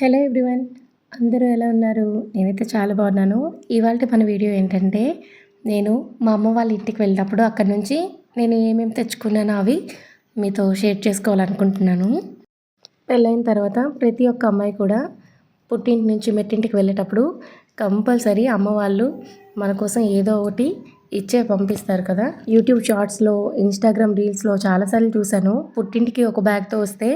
Hello everyone అందరూ ఎలా ఉన్నారు? నేనైతే చాలా బాగున్నాను. ఇవాళ మన వీడియో ఏంటంటే నేను మా అమ్మ వాళ్ళ ఇంటికి వెళ్ళినప్పుడు అక్కడ నుంచి నేను ఏమేమి తెచ్చుకున్నానో అవి మీతో షేర్ చేసుకోవాలనుకుంటున్నాను. పెళ్ళైన తర్వాత ప్రతి ఒక్క అమ్మాయి కూడా పుట్టింటి నుంచి మెట్టింటికి వెళ్ళేటప్పుడు కంపల్సరీ అమ్మ వాళ్ళు మన కోసం ఏదో ఒకటి ఇచ్చే పంపిస్తారు కదా. యూట్యూబ్ షార్ట్స్లో ఇన్స్టాగ్రామ్ రీల్స్లో చాలాసార్లు చూశాను. పుట్టింటికి ఒక బ్యాగ్తో వస్తే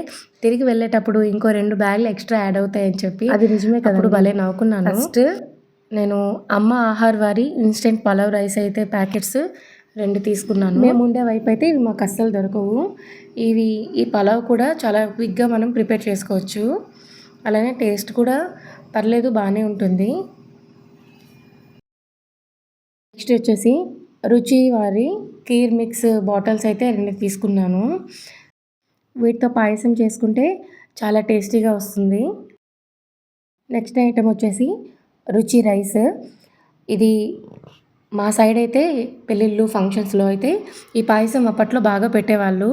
తిరిగి వెళ్ళేటప్పుడు ఇంకో రెండు బ్యాగ్లు ఎక్స్ట్రా యాడ్ అవుతాయని చెప్పి అది నిజమే కదా అప్పుడు భలే నవ్వుకున్నాను. ఫస్ట్ నేను అమ్మ ఆహార్ వారి ఇన్స్టెంట్ పలావ్ రైస్ అయితే ప్యాకెట్స్ రెండు తీసుకున్నాను. మేము ఉండే వైపు అయితే ఇవి మాకు అస్సలు దొరకవు. ఇవి ఈ పలావ్ కూడా చాలా క్విక్గా మనం ప్రిపేర్ చేసుకోవచ్చు. అలానే టేస్ట్ కూడా పర్లేదు బాగానే ఉంటుంది. నెక్స్ట్ వచ్చేసి రుచి వారి కీర్ మిక్స్ బాటిల్స్ అయితే రెండు తీసుకున్నాను. వీటితో పాయసం చేసుకుంటే చాలా టేస్టీగా వస్తుంది. నెక్స్ట్ ఐటెం వచ్చేసి రుచి రైస్. ఇది మా సైడ్ అయితే పెళ్ళిళ్ళు ఫంక్షన్స్లో అయితే ఈ పాయసం అప్పట్లో బాగా పెట్టేవాళ్ళు.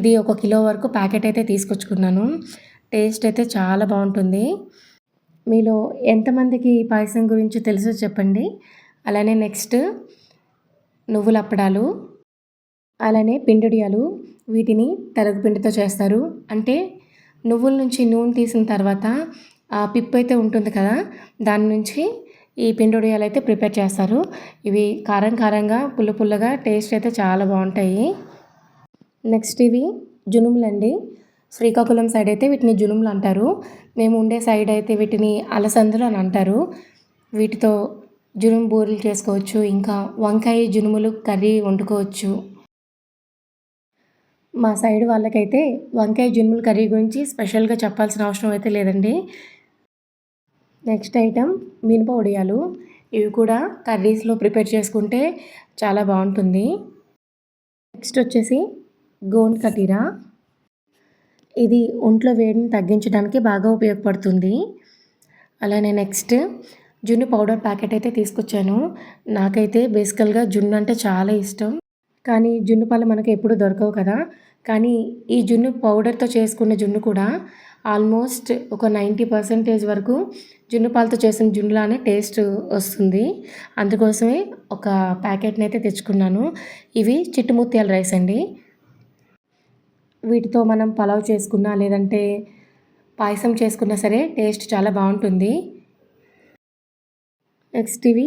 ఇది ఒక కిలో వరకు ప్యాకెట్ అయితే తీసుకొచ్చుకున్నాను. టేస్ట్ అయితే చాలా బాగుంటుంది. మీలో ఎంతమందికి ఈ పాయసం గురించి తెలుసో చెప్పండి. అలానే నెక్స్ట్ నువ్వుల అప్పడాలు అలానే పిండిడియాలు వీటిని పిండితో చేస్తారు. అంటే నువ్వుల నుంచి నూనె తీసిన తర్వాత ఆ పిప్పు అయితే ఉంటుంది కదా దాని నుంచి ఈ పిండిడియాలు అయితే ప్రిపేర్ చేస్తారు. ఇవి కారం కారంగా పుల్ల పుల్లగా టేస్ట్ అయితే చాలా బాగుంటాయి. నెక్స్ట్ ఇవి జునుములండి శ్రీకాకుళం సైడ్ అయితే వీటిని జునుములు అంటారు. మేము ఉండే సైడ్ అయితే వీటిని అలసందులు అని అంటారు. వీటితో జునుము బూరెలు చేసుకోవచ్చు ఇంకా వంకాయ జునుములు కర్రీ వండుకోవచ్చు. మా సైడ్ వాళ్ళకైతే వంకాయ జునుముల కర్రీ గురించి స్పెషల్గా చెప్పాల్సిన అవసరం అయితే లేదండి. నెక్స్ట్ ఐటెం మినప వడియాలు. ఇవి కూడా కర్రీస్లో ప్రిపేర్ చేసుకుంటే చాలా బాగుంటుంది. నెక్స్ట్ వచ్చేసి గోండ్ కటీరా ఇది ఒంట్లో వేడిని తగ్గించడానికి బాగా ఉపయోగపడుతుంది. అలానే నెక్స్ట్ జున్ను పౌడర్ ప్యాకెట్ అయితే తీసుకొచ్చాను. నాకైతే బేసికల్గా జున్ను అంటే చాలా ఇష్టం. కానీ జున్ను పాలు మనకు ఎప్పుడు దొరకవు కదా. కానీ ఈ జున్ను పౌడర్తో చేసుకున్న జున్ను కూడా ఆల్మోస్ట్ ఒక నైంటీ పర్సెంటేజ్ వరకు జున్ను పాలతో చేసిన జున్నులానే టేస్ట్ వస్తుంది. అందుకోసమే ఒక ప్యాకెట్ని అయితే తెచ్చుకున్నాను. ఇవి చిట్టుముత్యాల రైస్ అండి. వీటితో మనం పలావ్ చేసుకున్నా లేదంటే పాయసం చేసుకున్నా సరే టేస్ట్ చాలా బాగుంటుంది. నెక్స్ట్ ఇవి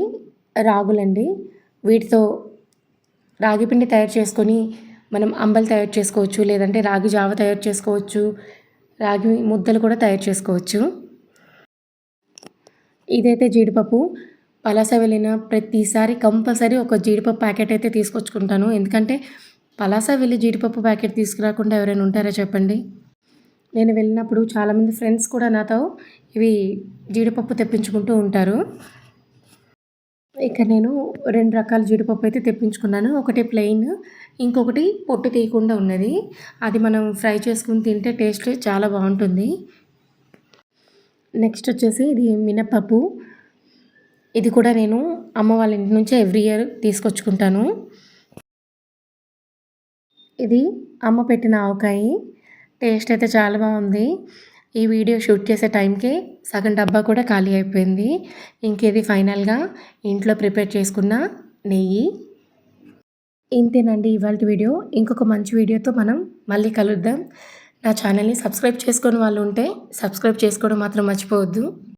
రాగులండి. వీటితో రాగి పిండి తయారు చేసుకొని మనం అంబలు తయారు చేసుకోవచ్చు లేదంటే రాగి జావ తయారు చేసుకోవచ్చు రాగి ముద్దలు కూడా తయారు చేసుకోవచ్చు. ఇదైతే జీడిపప్పు. పలాస వెళ్ళిన ప్రతిసారి కంపల్సరీ ఒక జీడిపప్పు ప్యాకెట్ అయితే తీసుకొచ్చుకుంటాను. ఎందుకంటే పలాస వెళ్ళి జీడిపప్పు ప్యాకెట్ తీసుకురాకుండా ఎవరైనా ఉంటారా చెప్పండి? నేను వెళ్ళినప్పుడు చాలామంది ఫ్రెండ్స్ కూడా నాతో ఇవి జీడిపప్పు తెప్పించుకుంటూ ఉంటారు. ఇక్కడ నేను రెండు రకాల జీడిపప్పు అయితే తెప్పించుకున్నాను. ఒకటి ప్లెయిన్ ఇంకొకటి పొట్టు తీయకుండా ఉన్నది. అది మనం ఫ్రై చేసుకుని తింటే టేస్ట్ చాలా బాగుంటుంది. నెక్స్ట్ వచ్చేసి ఇది మినపప్పు. ఇది కూడా నేను అమ్మ వాళ్ళ ఇంటి నుంచి ఎవ్రీ ఇయర్ తీసుకొచ్చుకుంటాను. ఇది అమ్మ పెట్టిన ఆవకాయ. టేస్ట్ అయితే చాలా బాగుంది. ఈ వీడియో షూట్ చేసే టైంకి సగం డబ్బా కూడా ఖాళీ అయిపోయింది. ఇంకేది ఫైనల్గా ఇంట్లో ప్రిపేర్ చేసుకున్న నెయ్యి. ఇంతేనండి ఇవాళ వీడియో. ఇంకొక మంచి వీడియోతో మనం మళ్ళీ కలుద్దాం. నా ఛానల్ని సబ్స్క్రైబ్ చేసుకొని వాళ్ళు ఉంటే సబ్స్క్రైబ్ చేసుకోవడం మాత్రం మర్చిపోవద్దు.